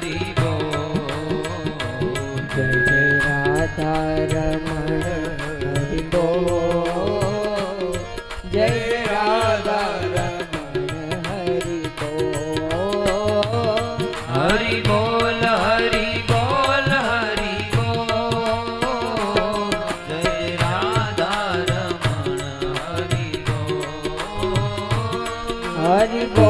હરી બોલ જય જય રાધા રમણ હરી બોલ જય રાધા રમણ હરી બોલ હરી બોલ હરી हरि बोल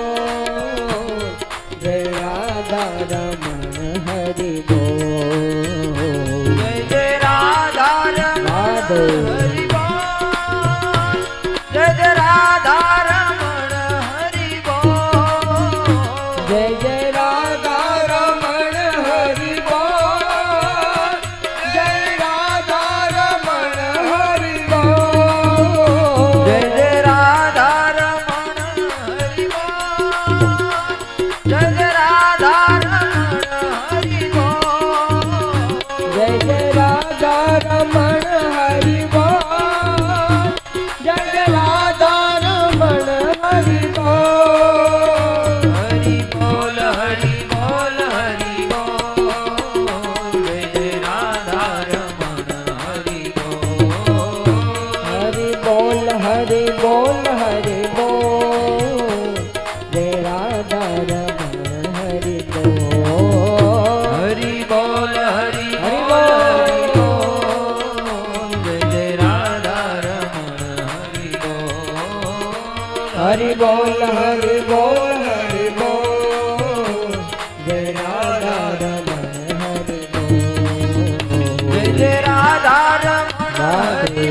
Hare Bol, Hare Bol, Hare Radha. Radhe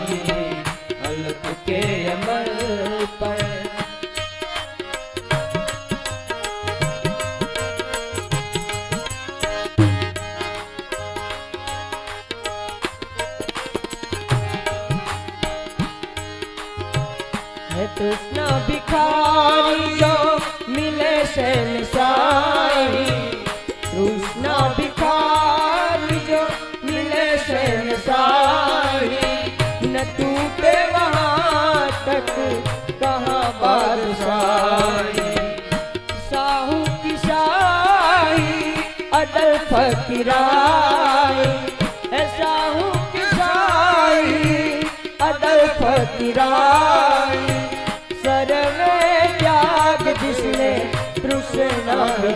રે કૃષ્ણ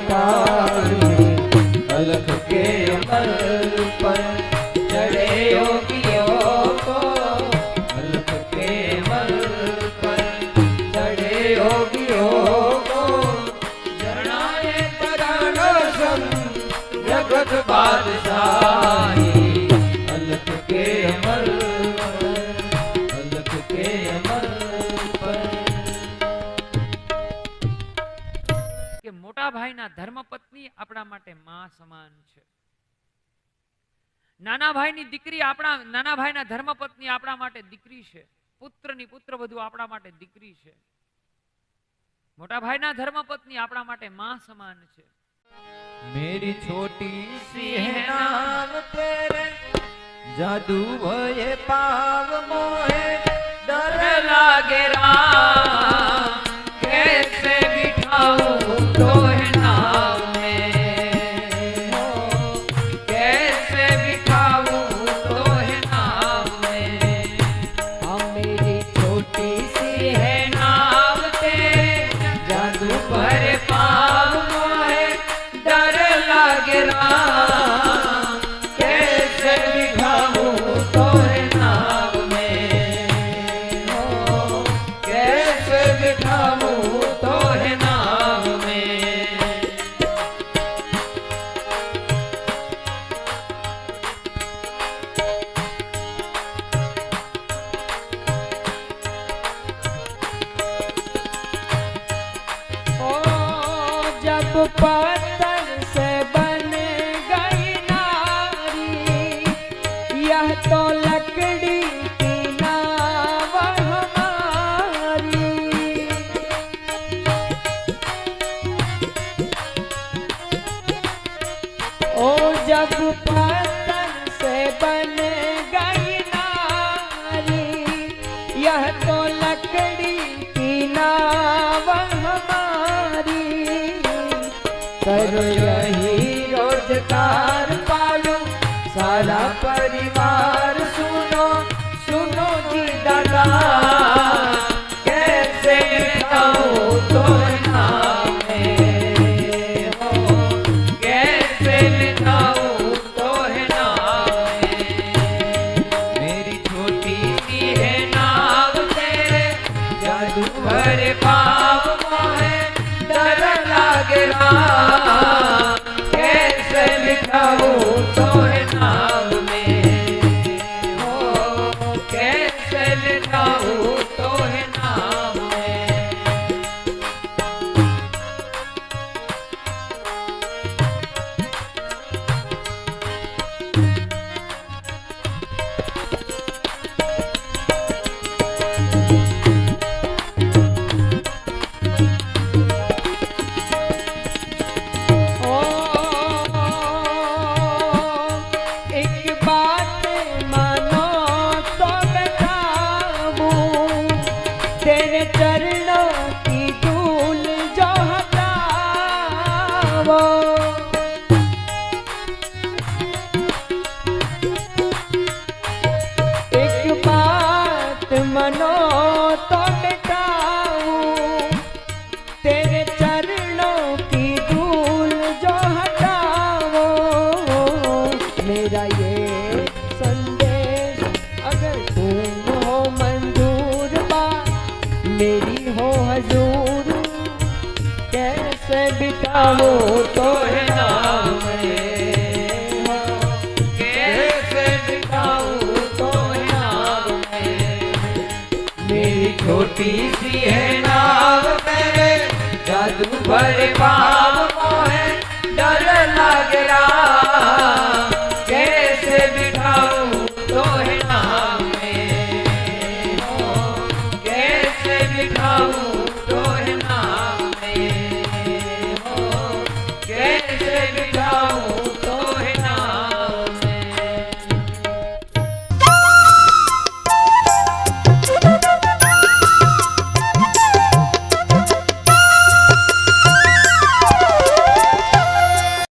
તારી અલખ કે અમર પર માટે મા સમાન છે. નાના ભાઈની દીકરી આપણા, નાના ભાઈના ધર્મપત્ની આપણા માટે દીકરી છે. પુત્રની પુત્ર બધું આપણા માટે દીકરી છે. મોટા ભાઈના ધર્મપત્ની આપણા માટે મા સમાન છે. મેરી છોટી સિંહ જાદુ ભયે પાવ મોહે, ડર લાગે રામ. तो लकड़ी ओ जब पत्थर से नारी यह तो लकड़ी करो यही छोटी सी है नाव मेरे जादू भरे पाव